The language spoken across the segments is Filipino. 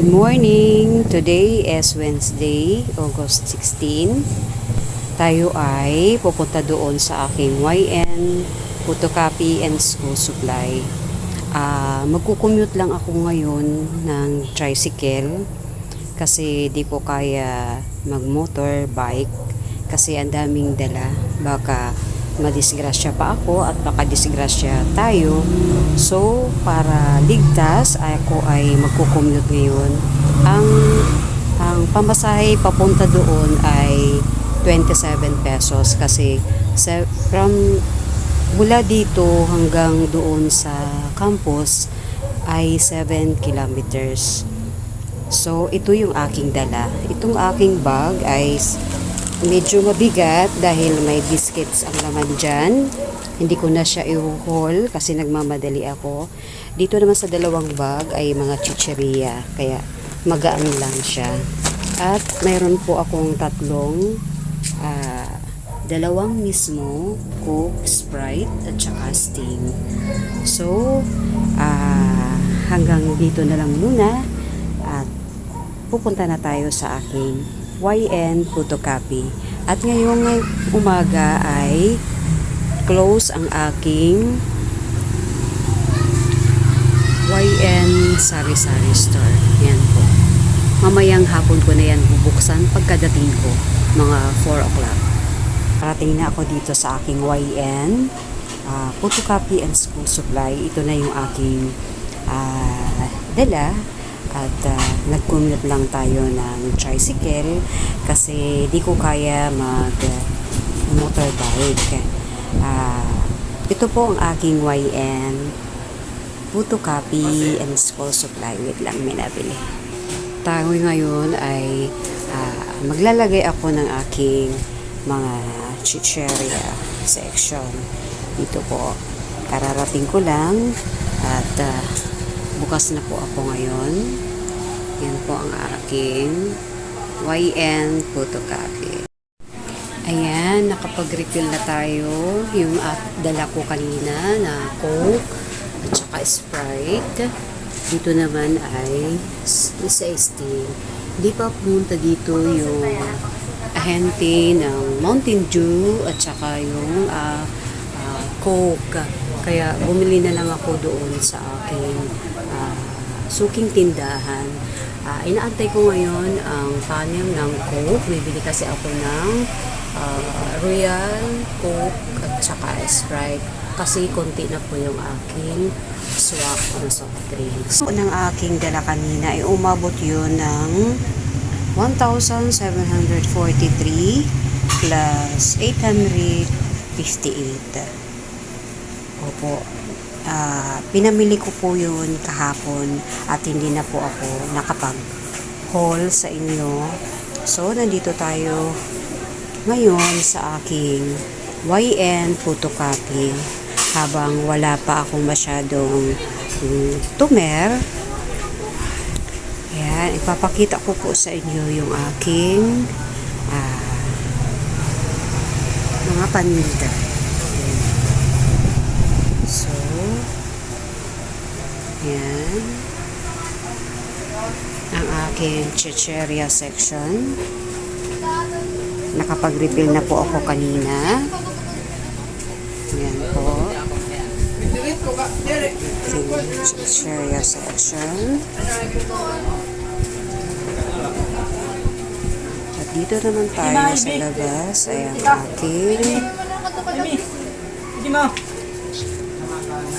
Good morning! Today is Wednesday, August 16. Tayo ay pupunta doon sa aking YN Photocopy and School Supply. Ah, magkukommute lang ako ngayon ng tricycle kasi di ko kaya mag-motor bike kasi ang daming dala. Baka madisgrasya pa ako at baka disgrasya tayo. So, para ligtas, ako ay magkukommute ngayon. Ang, ang pamasahe papunta doon ay 27 pesos kasi sa, from mula dito hanggang doon sa campus ay 7 kilometers. So, ito yung aking dala. Itong aking bag ay medyo mabigat dahil may biscuits ang laman dyan. Hindi ko na siya i-haul kasi nagmamadali ako. Dito naman sa dalawang bag ay mga chicheria. Kaya magaan lang siya. At mayroon po akong tatlong ah, dalawang mismo Coke, Sprite at saka Sting. So, ah, hanggang dito na lang muna at pupunta na tayo sa aking YN photocopy. At ngayong umaga ay close ang aking YN Sari-Sari Store. Yan po. Mamayang hapon ko na yan bubuksan pagkadating ko, mga 4 o'clock. Parating na ako dito sa aking YN ah, photocopy and school supply. Ito na yung aking ah, dala at uh, nag-commute lang tayo ng tricycle kasi di ko kaya mag uh, motorbike. Ah, ito po ang aking YN photocopy and school supply. Wait lang, may nabili. Tayo ngayon ay ah, maglalagay ako ng aking mga chicheria section. Dito po. Kararating ko lang at ah, bukas na po ako ngayon. Yan po ang aking YN photocopy. Ayan, nakapag-refill na tayo. Yung at dala ko kanina na Coke at saka Sprite. Dito naman ay s- isa Sting. Hindi pa pumunta dito yung ahente ng Mountain Dew at saka yung ah, ah, Coke. Kaya bumili na lang ako doon sa aking suking tindahan. Ah, inaantay ko ngayon ang panel ng Coke. Bibili kasi ako ng ah, Royal, Coke at saka Sprite. Kasi konti na po yung aking swak ng soft drinks. Ng aking dala kanina ay umabot yun ng 1,743 plus 858. Opo. Ah, pinamili ko po yun kahapon at hindi na po ako nakapag-haul sa inyo. So, nandito tayo ngayon sa aking YN photocopy habang wala pa akong masyadong mm, tumer. Ayan, ipapakita ko po sa inyo yung aking ah, mga paninda. So, yan. Ang aking chicheria section. Nakapag-refill na po ako kanina. Yan po. Aking chicheria section. At dito naman tayo sa labas ay ang aking hindi mo.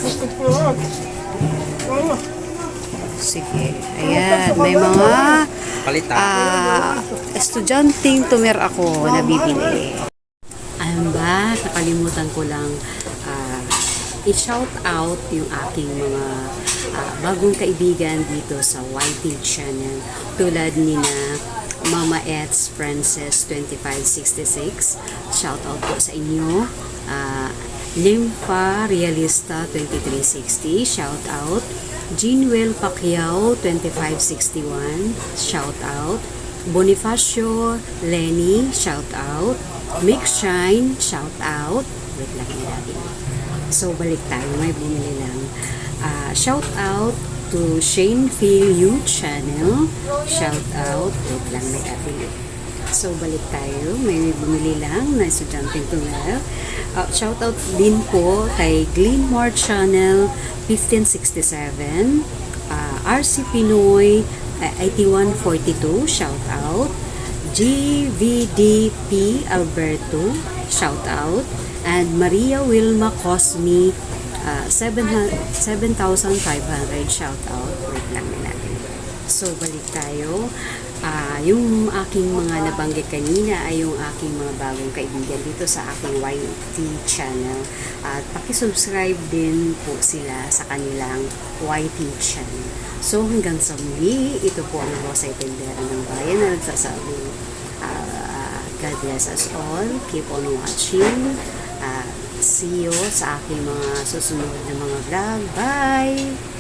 Gusto ko. Sige. Ayan, may mga ah estudyanteng tumer ako na bibili. Ano ba? Nakalimutan ko lang ah, i-shout out yung aking mga ah, bagong kaibigan dito sa YT channel. Tulad ni na Mama Eds Princess 2566. Shout out po sa inyo. Ah, Lympha Realista 2360. Shout out. Jeanwell Pacquiao 2561. Shout out. Bonifacio Lenny, shout out. Mix Shine, shout out. Wait lang natin. So, balik tayo. May bumili lang. Ah, shout out to Shane Phil You channel. Shout out. Wait lang, may affiliate. So, balik tayo. May bumili lang na estudyanteng tumal. Uh, shout out din po kay Glenmore Channel 1567. Uh, RC Pinoy uh, 8142. Shout out. GVDP Alberto. Shout out. And Maria Wilma Cosme uh, 700 7,500 shout out. Wait lang natin. So, balik tayo. Ah, yung aking mga nabanggit kanina ay yung aking mga bagong kaibigan dito sa aking YT channel. At pakisubscribe din po sila sa kanilang YT channel. So, hanggang sa muli, ito po ang Rosa Tendera ng Bayan na nagsasabi, ah, God bless us all. Keep on watching. Ah, see you sa aking mga susunod na mga vlog. Bye!